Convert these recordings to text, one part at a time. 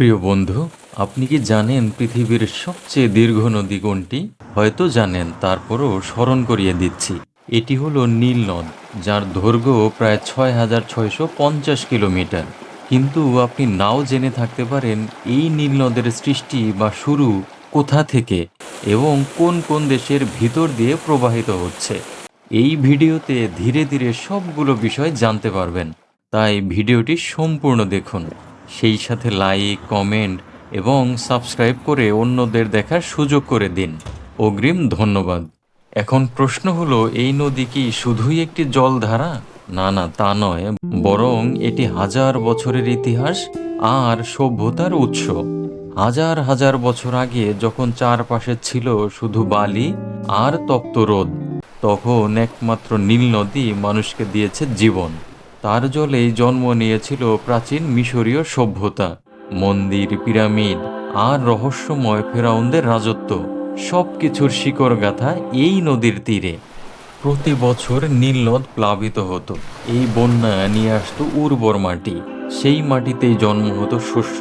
প্রিয় বন্ধু, আপনি কি জানেন পৃথিবীর সবচেয়ে দীর্ঘ নদী কোনটি? হয়তো জানেন, তারপরও স্মরণ করিয়ে দিচ্ছি। এটি হলো নীল নদ, যার দৈর্ঘ্য প্রায় ছয় হাজার ছয়শো পঞ্চাশ কিলোমিটার। কিন্তু আপনি নাও জেনে থাকতে পারেন, এই নীল নদের সৃষ্টি বা শুরু কোথা থেকে এবং কোন কোন দেশের ভিতর দিয়ে প্রবাহিত হচ্ছে। এই ভিডিওতে ধীরে ধীরে সবগুলো বিষয় জানতে পারবেন। তাই ভিডিওটি সম্পূর্ণ দেখুন। সেই সাথে লাইক কমেন্ট এবং সাবস্ক্রাইব করে অন্যদের দেখার সুযোগ করে দিন। অগ্রিম ধন্যবাদ। এখন প্রশ্ন হলো, এই নদী কি শুধুই একটি জলধারা? না না, তা নয়, বরং এটি হাজার বছরের ইতিহাস আর সভ্যতার উৎস। হাজার হাজার বছর আগে যখন চারপাশে ছিল শুধু বালি আর তপ্ত রোদ, তখন একমাত্র নীল নদী মানুষকে দিয়েছে জীবন। তার জলেই জন্ম নিয়েছিল প্রাচীন মিশরীয় সভ্যতা, মন্দির, পিরামিড আর রহস্যময় ফেরাউনদের রাজত্ব। সব কিছুর শিকড় গাথা এই নদীর তীরে। প্রতি বছর নীল নদ প্লাবিত হতো। এই বন্যা নিয়ে আসতো উর্বর মাটি। সেই মাটিতেই জন্ম হতো শস্য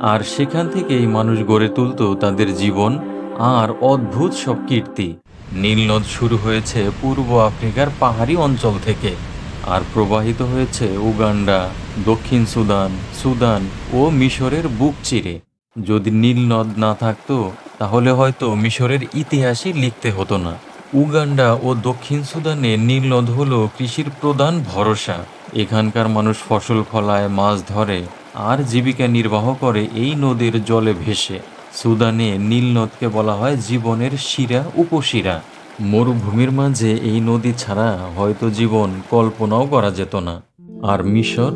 আর সেখান থেকেই মানুষ গড়ে তুলতো তাদের জীবন আর অদ্ভুত সব কীর্তি। নীল নদ শুরু হয়েছে পূর্ব আফ্রিকার পাহাড়ি অঞ্চল থেকে। আর প্রবাহিত হয়েছে উগান্ডা, দক্ষিণ সুদান সুদান ও মিশরের বুক চিরে। যদি নীল নদ না থাকতো, তাহলে হয়তো মিশরের ইতিহাসই লিখতে হতো না। উগান্ডা ও দক্ষিণ সুদানে নীল নদ হলো কৃষির প্রধান ভরসা। এখানকার মানুষ ফসল ফলায়, মাছ ধরে, আর জীবিকা নির্বাহ করে এই নদীর জলে ভেসে। সুদানে নীল নদকে বলা হয় জীবনের শিরা উপশিরা। মরুভূমির মাঝে এই নদী ছাড়া হয়তো জীবন কল্পনাও করা যেত না। আর মিশর,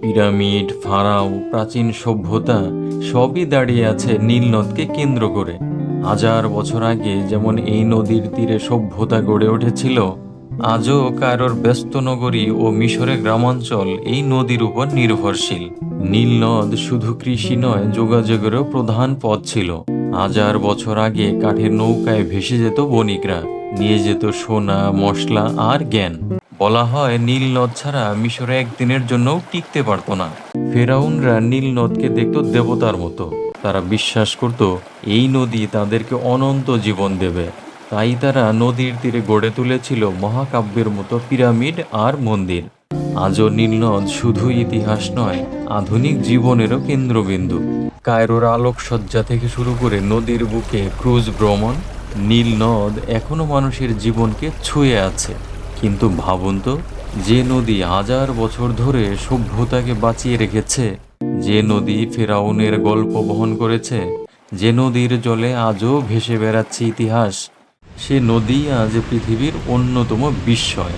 পিরামিড, ফারাও, প্রাচীন সভ্যতা সবই দাঁড়িয়ে আছে নীল নদকে কেন্দ্র করে। হাজার বছর আগে যেমন এই নদীর তীরে সভ্যতা গড়ে উঠেছিল, আজও কারোর ব্যস্ত নগরী ও মিশরের গ্রামাঞ্চল এই নদীর উপর নির্ভরশীল। নীল নদ শুধু কৃষি নয়, যোগাযোগেরও প্রধান পথ ছিল। হাজার বছর আগে কাঠের নৌকায় ভেসে যেত বণিকরা। নিয়ে যেত সোনা, মশলা আর জ্ঞান। বলা হয় নীল নদ ছাড়া মিশরে একদিনের জন্যও টিকতে পারতো না। ফেরাউনরা নীল নদকে দেখত দেবতার মতো। তারা বিশ্বাস করত, এই নদী তাদেরকে অনন্ত জীবন দেবে। তাই তারা নদীর তীরে গড়ে তুলেছিল মহাকাব্যের মতো পিরামিড আর মন্দির। আজও নীলনদ শুধু ইতিহাস নয়, আধুনিক জীবনেরও কেন্দ্রবিন্দু। কায়রোর আলোকসজ্জা থেকে শুরু করে নদীর বুকে ক্রুজ ভ্রমণ নীল নদ এখনও মানুষের জীবনকে ছুঁয়ে আছে। কিন্তু ভাবুন তো, যে নদী হাজার বছর ধরে সভ্যতাকে বাঁচিয়ে রেখেছে, যে নদী ফেরাউনের গল্প বহন করেছে, যে নদীর জলে আজও ভেসে বেড়াচ্ছে ইতিহাস, সে নদী আজ পৃথিবীর অন্যতম বিস্ময়।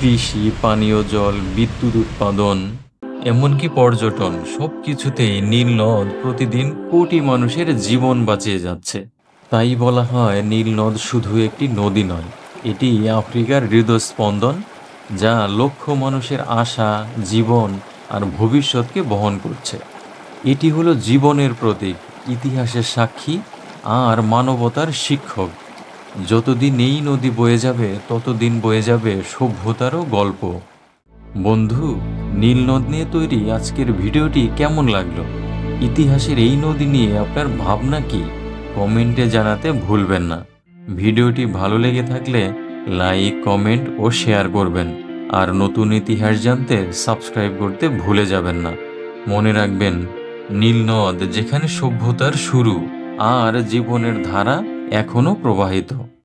কৃষি, পানীয় জল, বিদ্যুৎ উৎপাদন, এমনকি পর্যটন সব কিছুতেই নীল নদ প্রতিদিন কোটি মানুষের জীবন বাঁচিয়ে যাচ্ছে। তাই বলা হয় নীল নদ শুধু একটি নদী নয়, এটি আফ্রিকার হৃদস্পন্দন যা লক্ষ মানুষের আশা, জীবন আর ভবিষ্যৎকে বহন করছে। এটি হলো জীবনের প্রতীক, ইতিহাসের সাক্ষী আর মানবতার শিক্ষক। যতদিন এই নদী বয়ে যাবে, ততদিন বয়ে যাবে সভ্যতারও গল্প। বন্ধু, নীল নদ নিয়ে তৈরি আজকের ভিডিওটি কেমন লাগল? ইতিহাসের এই নদী নিয়ে আপনার ভাবনা কি? কমেন্টে জানাতে ভুলবেন না। ভিডিওটি ভালো লেগে থাকলে লাইক, কমেন্ট ও শেয়ার করবেন। আর নতুন ইতিহাস জানতে সাবস্ক্রাইব করতে ভুলে যাবেন না। মনে রাখবেন, নীল নদ যেখানে সভ্যতার শুরু আর জীবনের ধারা এখনও প্রবাহিত।